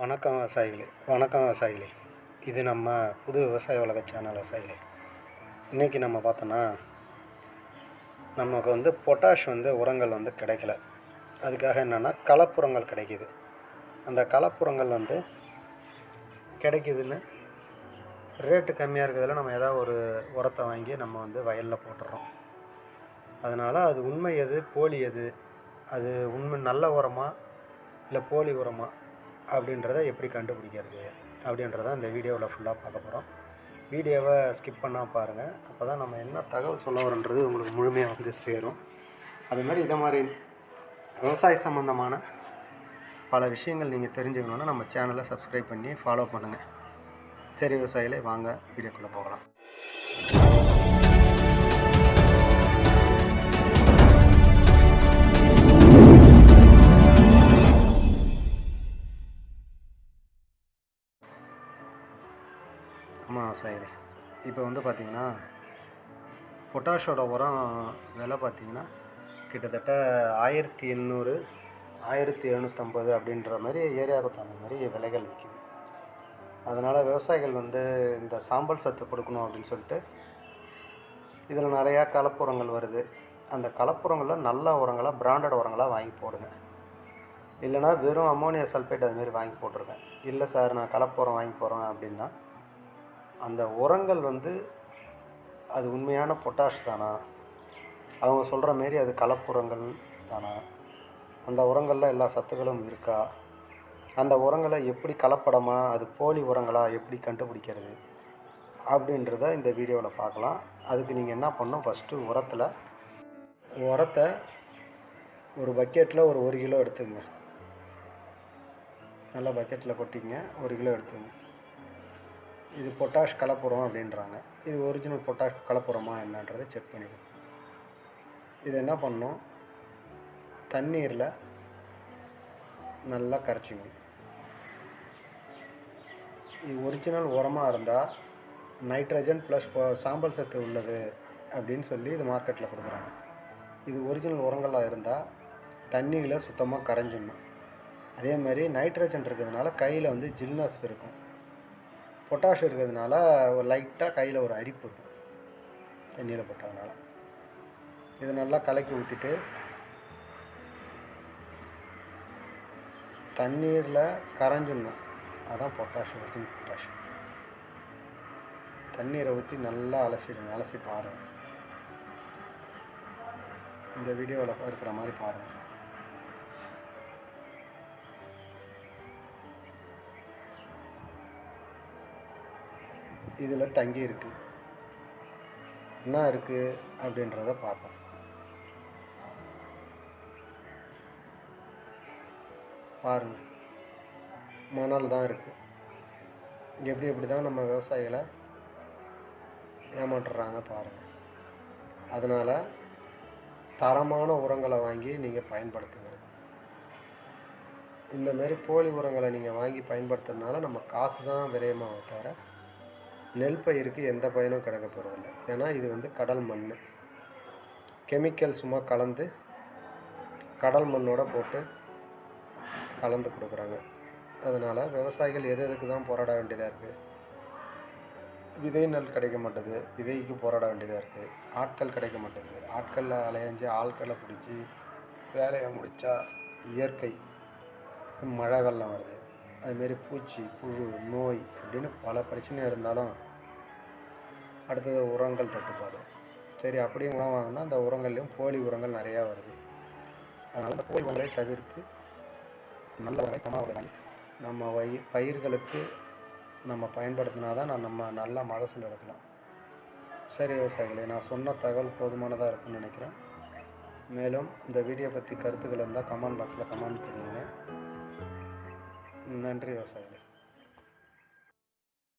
வணக்கம் விவசாயிகளே வணக்கம் விவசாயிகளே. இது நம்ம புது விவசாய உலக சேனல் விவசாயிகளே. இன்றைக்கி நம்ம பார்த்தோன்னா நமக்கு வந்து பொட்டாஷ் வந்து உரங்கள் வந்து கிடைக்கல. அதுக்காக என்னென்னா கலப்புரங்கள் கிடைக்கிது. அந்த கலப்புரங்கள் வந்து கிடைக்கிதுன்னு ரேட்டு கம்மியாக இருக்கிறதுல நம்ம ஏதாவது ஒரு உரத்தை வாங்கி நம்ம வந்து வயலில் போட்டுடுறோம் அதனால் அது உண்மை எது போலி எது? அது உண்மை நல்ல உரமா? இல்லை போலி உரமா? அப்படின்றத எப்படி கண்டுபிடிக்கிறது அப்படின்றத இந்த வீடியோவில் ஃபுல்லாக பார்க்க போகிறோம் வீடியோவை ஸ்கிப் பண்ணால் பாருங்கள் அப்போ தான் நம்ம என்ன தகவல் சொல்ல வரோன்றது உங்களுக்கு முழுமையாக வந்து சேரும். அதுமாதிரி இதை மாதிரி விவசாய சம்மந்தமான பல விஷயங்கள் நீங்கள் தெரிஞ்சுக்கணுன்னா நம்ம சேனலை சப்ஸ்கிரைப் பண்ணி ஃபாலோ பண்ணுங்கள் சரி விவசாயிகளே வாங்க வீடியோக்குள்ளே போகலாம். ஆமாம் சார் இப்போ வந்து பார்த்திங்கன்னா பொட்டாஷோட உரம் விலை பார்த்திங்கன்னா கிட்டத்தட்ட ஆயிரத்தி எண்ணூறு ஆயிரத்தி எழுநூற்றம்பது அப்படின்ற மாதிரி ஏரியாவுக்கு தகுந்த மாதிரி விலைகள் விற்கிது அதனால் விவசாயிகள் வந்து இந்த சாம்பல் சத்து கொடுக்கணும் அப்படின்னு சொல்லிட்டு இதில் நிறையா கலப்புரங்கள் வருது. அந்த கலப்புரங்களில் நல்ல உரங்களாக பிராண்டட் உரங்களாக வாங்கி போடுங்க. இல்லைனா வெறும் அமோனியா சல்ஃபேட் அதுமாரி வாங்கி போட்டிருக்கேன் இல்லை சார் நான் கலப்புரம் வாங்கி போகிறேன் அப்படின்னா அந்த உரங்கள் வந்து அது உண்மையான பொட்டாஷ் தானா? அவங்க சொல்கிற மாரி அது கலப்புரங்கள் தானா? அந்த உரங்களில் எல்லா சத்துக்களும் இருக்கா? அந்த உரங்களை எப்படி கலப்படமா? அது போலி உரங்களா? எப்படி கண்டுபிடிக்கிறது? அப்படின்றத இந்த வீடியோவில் பார்க்கலாம். அதுக்கு நீங்கள் என்ன பண்ணணும்? ஃபஸ்ட்டு உரத்தில் உரத்தை ஒரு பக்கெட்டில் ஒரு ஒரு கிலோ எடுத்துங்க. நல்லா பக்கெட்டில் கொட்டிங்க. ஒரு கிலோ எடுத்துங்க. இது பொட்டாஷ் கலப்புரம் அப்படின்றாங்க. இது ஒரிஜினல் பொட்டாஷ் கலப்புரமா என்னன்றதை செக் பண்ணிக்கணும் இது என்ன பண்ணணும்? தண்ணீரில் நல்லா கரைச்சிங்க இது ஒரிஜினல் உரமாக இருந்தால் நைட்ரஜன் ப்ளஸ் சாம்பல் சத்து உள்ளது அப்படின்னு சொல்லி இது மார்க்கெட்டில் கொடுக்குறாங்க. இது ஒரிஜினல் உரங்களாக இருந்தால் தண்ணியில் சுத்தமாக கரைஞ்சிடணும். அதே மாதிரி நைட்ரஜன் இருக்கிறதுனால கையில் வந்து ஜில்னஸ் இருக்கும். பொட்டாஷ் இருக்கிறதுனால ஒரு லைட்டாக கையில் ஒரு அரிப்பு இருக்கும். தண்ணியில் போட்டதுனால. இதை நல்லா கலக்கி ஊற்றிட்டு தண்ணீரில் கரைஞ்சிடணும். அதான் பொட்டாஷ் ஒரிஜினல் பொட்டாஷ். தண்ணீரை ஊற்றி நல்லா அலசிடுங்க. அலசி பாருங்கள் இந்த வீடியோவில் இருக்கிற மாதிரி பாருங்கள் இதில் தங்கி இருக்குது என்ன இருக்குது அப்படின்றத பார்ப்போம். பாருங்கள் மணல் தான் இருக்குது எப்படி எப்படி தான் நம்ம விவசாயிகளை ஏமாற்றுறாங்க பாருங்கள் அதனால் தரமான உரங்களை வாங்கி நீங்கள் பயன்படுத்துங்க. இந்தமாரி போலி உரங்களை நீங்கள் வாங்கி பயன்படுத்துறதுனால நம்ம காசு தான் விரயமாக தவிர நெல் பயிருக்கு எந்த பயனும் கிடைக்க போகிறதில்ல ஏன்னா இது வந்து கடல் மண். கெமிக்கல் சும்மா கலந்து கடல் மண்ணோட போட்டு கலந்து கொடுக்குறாங்க. அதனால் விவசாயிகள் எது எதுக்கு தான் போராட வேண்டியதாக இருக்குது விதை நெல் கிடைக்க மாட்டேது. விதைக்கு போராட வேண்டியதாக இருக்குது ஆட்கள் கிடைக்க மாட்டேது. ஆட்களில் அலையஞ்சு ஆட்களை பிடிச்சி வேலையை முடித்தா இயற்கை மழை வெள்ளம் வருது. அதுமாரி பூச்சி புழு நோய் அப்படின்னு பல பிரச்சனை இருந்தாலும் அடுத்தது உரங்கள் தட்டுப்பாடு. சரி அப்படியும் உரம் வாங்கினா அந்த உரங்கள்லேயும் போலி உரங்கள் நிறையா வருது. அதனால் அந்த போலி உரங்களை தவிர்த்து நல்ல வரைக்கமாக வாங்கி நம்ம வயி பயிர்களுக்கு நம்ம பயன்படுத்தினா தான் நான் நம்ம நல்ல மகசூல் எடுக்கலாம். சரி விவசாயிகளே நான் சொன்ன தகவல் போதுமானதாக இருக்குன்னு நினைக்கிறேன். மேலும் இந்த வீடியோ பற்றி கருத்துக்கள் இருந்தால் கமெண்ட் பாக்ஸில் கமெண்ட் தெரியுங்க. நன்றி விவசாயிகள்.